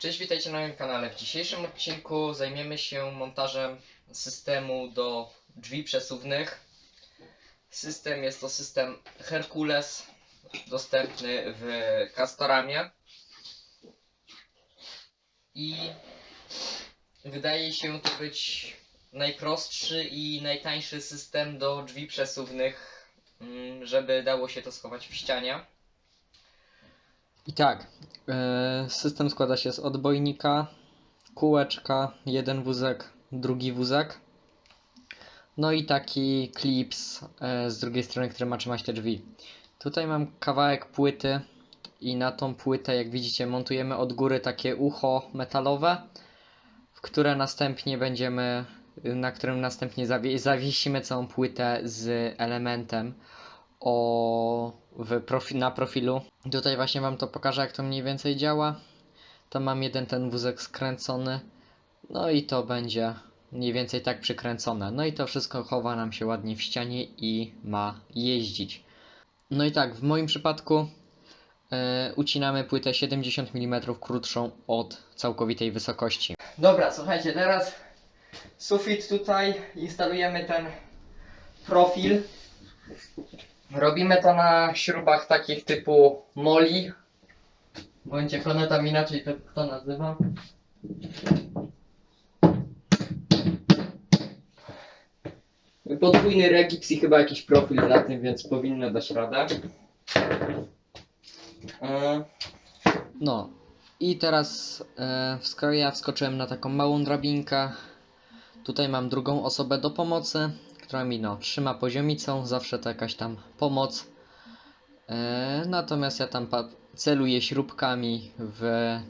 Cześć, witajcie na moim kanale. W dzisiejszym odcinku zajmiemy się montażem systemu do drzwi przesuwnych. System jest to system Hercules, dostępny w Castoramie. I wydaje się to być najprostszy i najtańszy system do drzwi przesuwnych, mm, żeby dało się to schować w ścianie. I tak, e, system składa się z odbojnika, kółeczka, jeden wózek, drugi wózek. No i taki klips e, z drugiej strony, który ma trzymać te drzwi. Tutaj mam kawałek płyty i na tą płytę, jak widzicie, montujemy od góry takie ucho metalowe, w które następnie będziemy, na którym następnie zawie zawiesimy całą płytę z elementem o, w profi na profilu. Tutaj właśnie Wam to pokażę, jak to mniej więcej działa. To mam jeden ten wózek skręcony. No i to będzie mniej więcej tak przykręcone. No i to wszystko chowa nam się ładnie w ścianie i ma jeździć. No i tak, w moim przypadku e, ucinamy płytę 70 mm krótszą od całkowitej wysokości. Dobra, słuchajcie, teraz sufit tutaj instalujemy ten profil. Robimy to na śrubach takich typu moli. Bądź jak one tam inaczej to, to nazywa. Podwójny regips i chyba jakiś profil na tym, więc powinno dać radę. E, No. I teraz e, ja wskoczyłem na taką małą drabinkę. Tutaj mam drugą osobę do pomocy, która mi no, trzyma poziomicą, zawsze to jakaś tam pomoc. E, natomiast ja tam celuję śrubkami w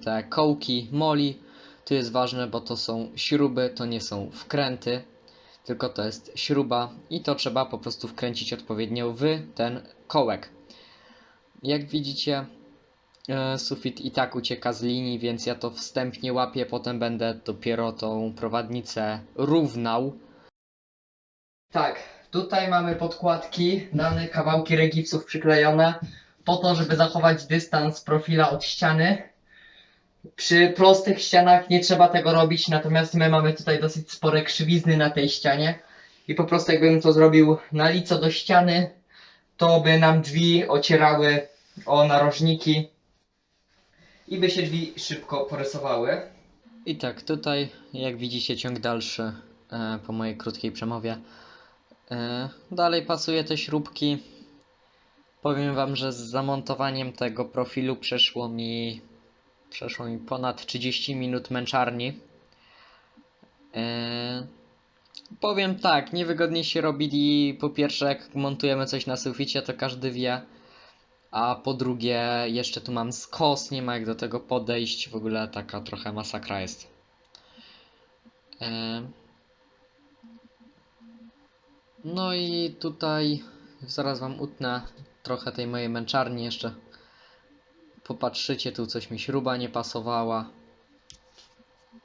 te kołki moli. Tu jest ważne, bo to są śruby, to nie są wkręty, tylko to jest śruba i to trzeba po prostu wkręcić odpowiednio w ten kołek. Jak widzicie, e, sufit i tak ucieka z linii, więc ja to wstępnie łapię, potem będę dopiero tą prowadnicę równał. Tak, tutaj mamy podkładki, dane kawałki regipsów przyklejone, po to, żeby zachować dystans profila od ściany. Przy prostych ścianach nie trzeba tego robić, natomiast my mamy tutaj dosyć spore krzywizny na tej ścianie i po prostu jakbym to zrobił na lico do ściany, to by nam drzwi ocierały o narożniki i by się drzwi szybko porysowały. I tak, tutaj jak widzicie ciąg dalszy e, po mojej krótkiej przemowie. E, dalej pasuje te śrubki. Powiem wam, że z zamontowaniem tego profilu przeszło mi przeszło mi ponad 30 minut męczarni. E, powiem tak, niewygodnie się robi po pierwsze jak montujemy coś na suficie, to każdy wie. A po drugie, jeszcze tu mam skos, nie ma jak do tego podejść. W ogóle taka trochę masakra jest. E, no i tutaj zaraz wam utnę trochę tej mojej męczarni jeszcze. Popatrzycie, tu coś mi śruba nie pasowała.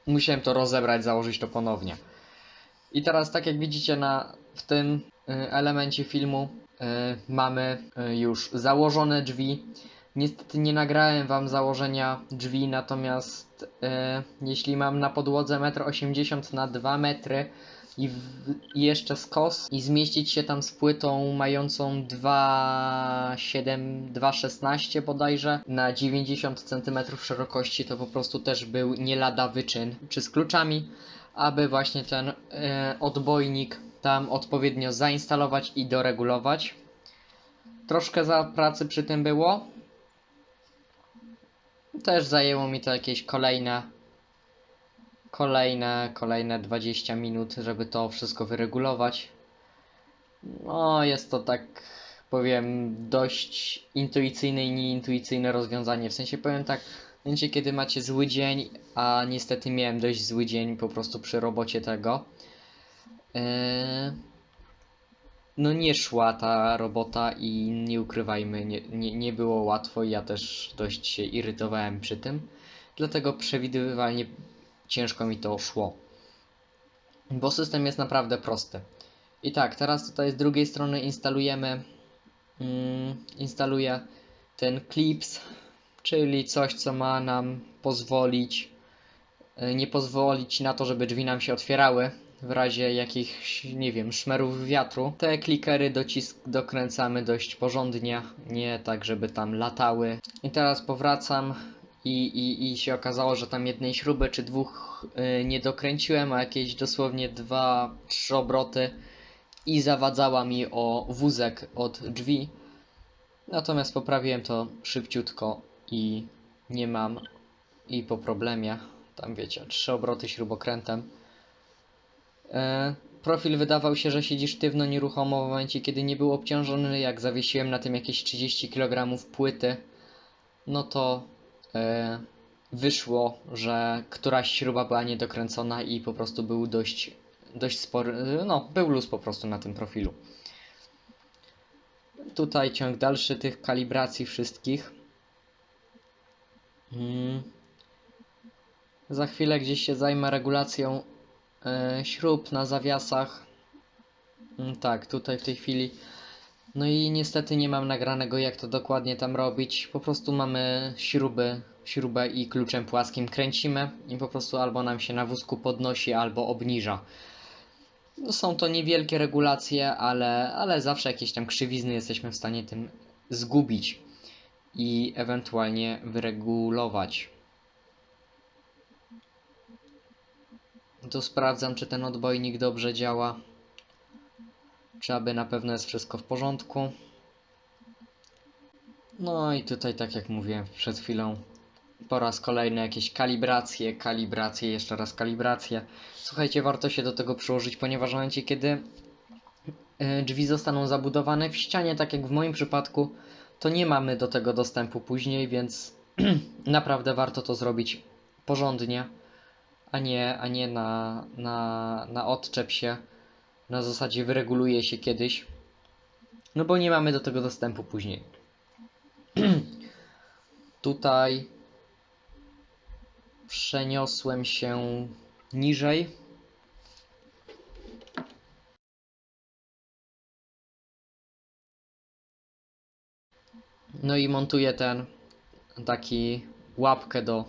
Musiałem to rozebrać, założyć to ponownie. I teraz tak jak widzicie na, w tym y, elemencie filmu y, mamy y, już założone drzwi. Niestety nie nagrałem wam założenia drzwi, natomiast jeśli mam na podłodze 1,80 m na 2 metry i, w, i jeszcze skos i zmieścić się tam z płytą mającą 2,7, 2,16 bodajże na 90 cm szerokości to po prostu też był nie lada wyczyn, czy z kluczami, aby właśnie ten e, odbojnik tam odpowiednio zainstalować i doregulować. Troszkę za pracy przy tym było. Też zajęło mi to jakieś kolejne kolejne, kolejne 20 minut, żeby to wszystko wyregulować. No, jest to tak, powiem, dość intuicyjne i nieintuicyjne rozwiązanie. W sensie powiem tak, w momencie kiedy macie zły dzień, a niestety miałem dość zły dzień po prostu przy robocie tego. Yy, no nie szła ta robota i nie ukrywajmy, nie, nie, nie było łatwo i ja też dość się irytowałem przy tym. Dlatego przewidywalnie ciężko mi to szło. Bo system jest naprawdę prosty. I tak, teraz tutaj z drugiej strony instalujemy mm, instaluję ten clips, czyli coś co ma nam pozwolić y, nie pozwolić na to, żeby drzwi nam się otwierały w razie jakichś, nie wiem, szmerów wiatru. Te klikery docisk dokręcamy dość porządnie, nie tak, żeby tam latały. I teraz powracam i, i, i się okazało, że tam jednej śruby czy dwóch y, nie dokręciłem, a jakieś dosłownie dwa, trzy obroty i zawadzała mi o wózek od drzwi. Natomiast poprawiłem to szybciutko i nie mam i po problemie, tam wiecie, trzy obroty śrubokrętem. E, profil wydawał się, że siedzi sztywno, nieruchomo w momencie, kiedy nie był obciążony. Jak zawiesiłem na tym jakieś 30 kg płyty, no to wyszło, że któraś śruba była niedokręcona i po prostu był dość, dość spory, no był luz po prostu na tym profilu. Tutaj ciąg dalszy tych kalibracji wszystkich. Mm. Za chwilę gdzieś się zajmę regulacją e, śrub na zawiasach. Mm, tak, tutaj w tej chwili. No i niestety nie mam nagranego jak to dokładnie tam robić. Po prostu mamy śruby, śrubę i kluczem płaskim kręcimy i po prostu albo nam się na wózku podnosi, albo obniża. No są to niewielkie regulacje, ale, ale zawsze jakieś tam krzywizny jesteśmy w stanie tym zgubić i ewentualnie wyregulować. Tu sprawdzam, czy ten odbojnik dobrze działa. Czy aby na pewno jest wszystko w porządku. No i tutaj, tak jak mówiłem przed chwilą, po raz kolejny jakieś kalibracje, kalibracje, jeszcze raz kalibracje. Słuchajcie, warto się do tego przyłożyć, ponieważ w momencie, kiedy e, drzwi zostaną zabudowane w ścianie, tak jak w moim przypadku, to nie mamy do tego dostępu później, więc naprawdę warto to zrobić porządnie, a nie, a nie na, na, na odczep się, na zasadzie wyreguluje się kiedyś, no bo nie mamy do tego dostępu później. Tutaj przeniosłem się niżej. No i montuję ten taki łapkę do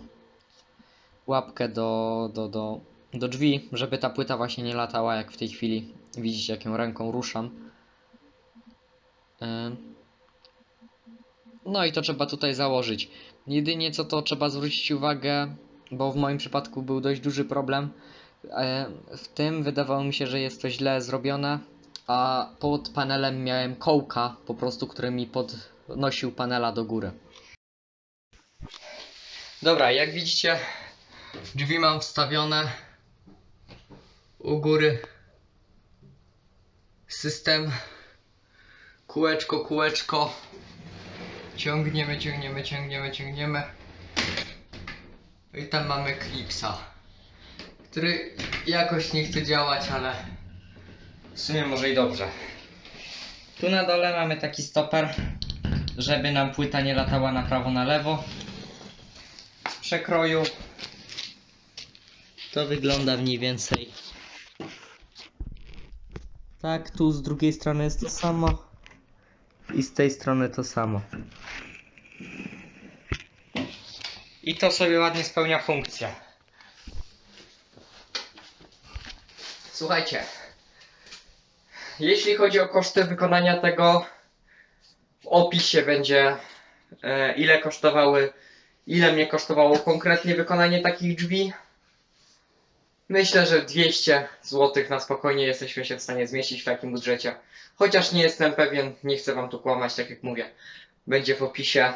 łapkę do, do, do, do drzwi, żeby ta płyta właśnie nie latała jak w tej chwili. Widzicie jak ją ręką ruszam. Ym. No i to trzeba tutaj założyć. Jedynie co to trzeba zwrócić uwagę, bo w moim przypadku był dość duży problem. E, W tym wydawało mi się, że jest to źle zrobione, a pod panelem miałem kołka po prostu, który mi podnosił panela do góry. Dobra, jak widzicie, drzwi mam wstawione u góry. System kółeczko, kółeczko. Ciągniemy, ciągniemy, ciągniemy, ciągniemy. I tam mamy klipsa, który jakoś nie chce działać, ale w sumie może i dobrze. Tu na dole mamy taki stoper, żeby nam płyta nie latała na prawo, na lewo. Z przekroju to wygląda mniej więcej tak. Tu z drugiej strony jest to samo i z tej strony to samo. I to sobie ładnie spełnia funkcję. Słuchajcie, jeśli chodzi o koszty wykonania tego, w opisie będzie e, ile kosztowały, ile mnie kosztowało konkretnie wykonanie takich drzwi. Myślę, że 200 zł na spokojnie jesteśmy się w stanie zmieścić w takim budżecie. Chociaż nie jestem pewien, nie chcę wam tu kłamać, tak jak mówię. Będzie w opisie.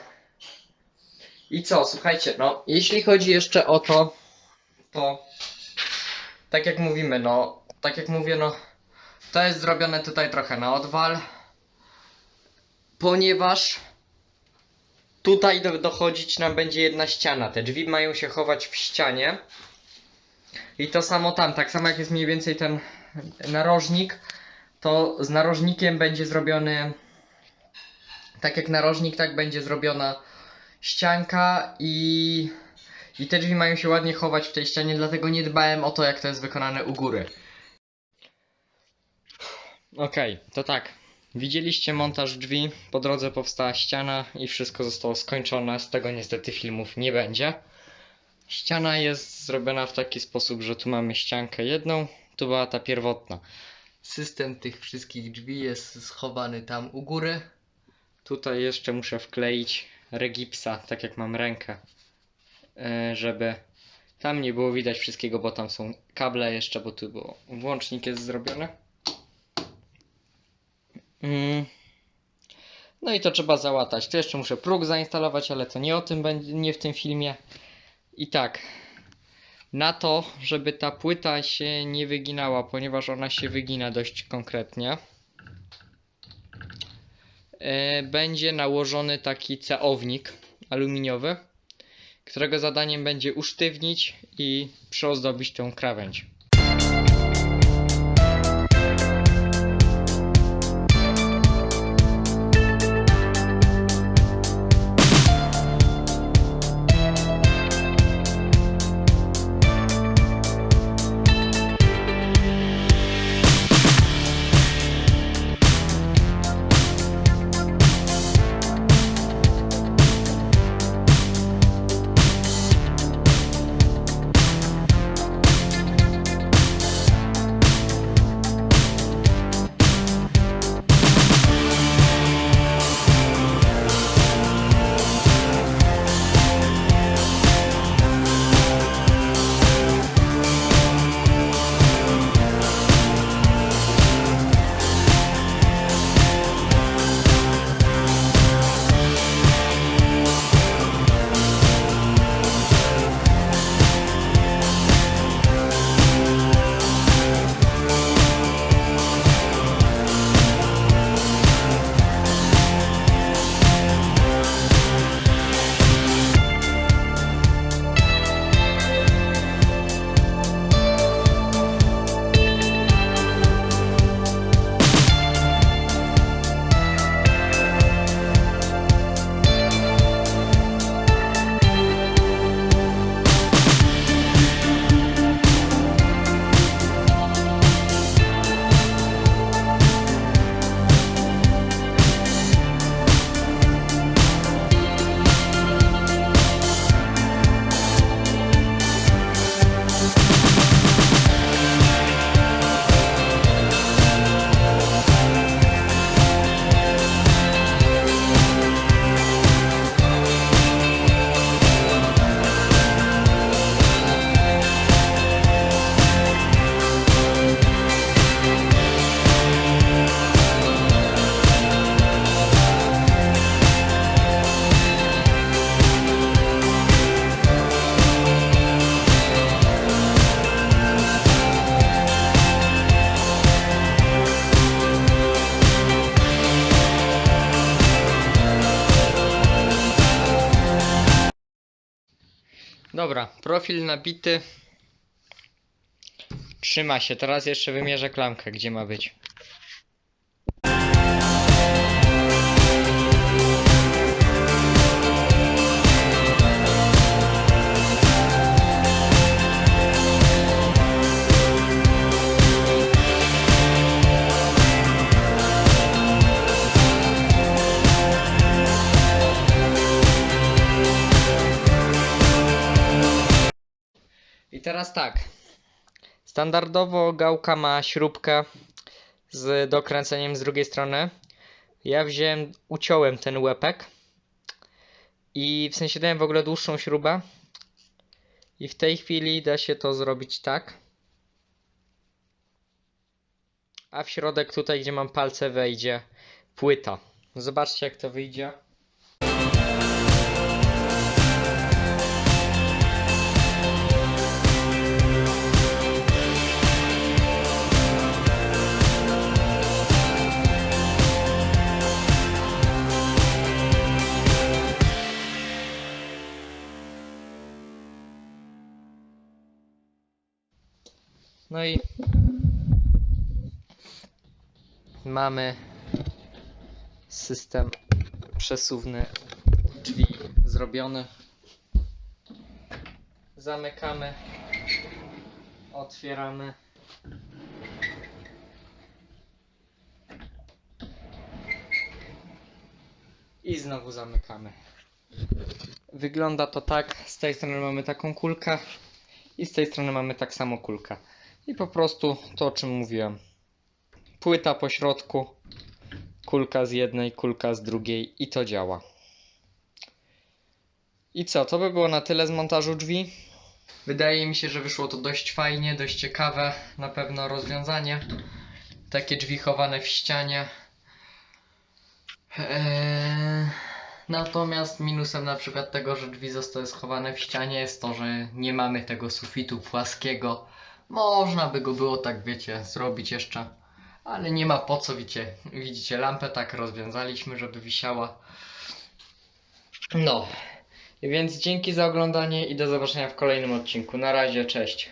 I co, słuchajcie, no, jeśli chodzi jeszcze o to, to tak jak mówimy, no, tak jak mówię, no, to jest zrobione tutaj trochę na odwal, ponieważ tutaj do, dochodzić nam będzie jedna ściana. Te drzwi mają się chować w ścianie. I to samo tam, tak samo jak jest mniej więcej ten narożnik, to z narożnikiem będzie zrobiony, tak jak narożnik, tak będzie zrobiona ścianka i, i te drzwi mają się ładnie chować w tej ścianie, dlatego nie dbałem o to, jak to jest wykonane u góry. Okej, to tak. Widzieliście montaż drzwi, po drodze powstała ściana i wszystko zostało skończone. Z tego niestety filmów nie będzie. Ściana jest zrobiona w taki sposób, że tu mamy ściankę jedną, tu była ta pierwotna. System tych wszystkich drzwi jest schowany tam u góry. Tutaj jeszcze muszę wkleić regipsa, tak jak mam rękę, e, żeby tam nie było widać wszystkiego, bo tam są kable jeszcze, bo tu było włącznik jest zrobiony. Mm. No i to trzeba załatać. Tu jeszcze muszę próg zainstalować, ale to nie o tym będzie, nie w tym filmie. I tak, na to, żeby ta płyta się nie wyginała, ponieważ ona się wygina dość konkretnie, e, będzie nałożony taki ceownik aluminiowy, którego zadaniem będzie usztywnić i przyozdobić tą krawędź. Dobra, profil nabity. Trzyma się. Teraz jeszcze wymierzę klamkę, gdzie ma być. I teraz tak. Standardowo gałka ma śrubkę z dokręceniem z drugiej strony. Ja wziąłem, uciąłem ten łepek i w sensie dałem w ogóle dłuższą śrubę. I w tej chwili da się to zrobić tak. A w środek tutaj, gdzie mam palce, wejdzie płyta. Zobaczcie, jak to wyjdzie. Mamy system przesuwny drzwi zrobiony. Zamykamy, otwieramy. I znowu zamykamy. Wygląda to tak, z tej strony mamy taką kulkę i z tej strony mamy tak samo kulkę. I po prostu to o czym mówiłem. Płyta po środku, kulka z jednej, kulka z drugiej i to działa. I co, to by było na tyle z montażu drzwi. Wydaje mi się, że wyszło to dość fajnie, dość ciekawe, na pewno rozwiązanie. Takie drzwi chowane w ścianie. Eee, natomiast minusem na przykład tego, że drzwi zostały schowane w ścianie jest to, że nie mamy tego sufitu płaskiego. Można by go było tak, wiecie, zrobić jeszcze, ale nie ma po co, wiecie, widzicie, lampę tak rozwiązaliśmy, żeby wisiała. No, więc dzięki za oglądanie i do zobaczenia w kolejnym odcinku. Na razie, cześć.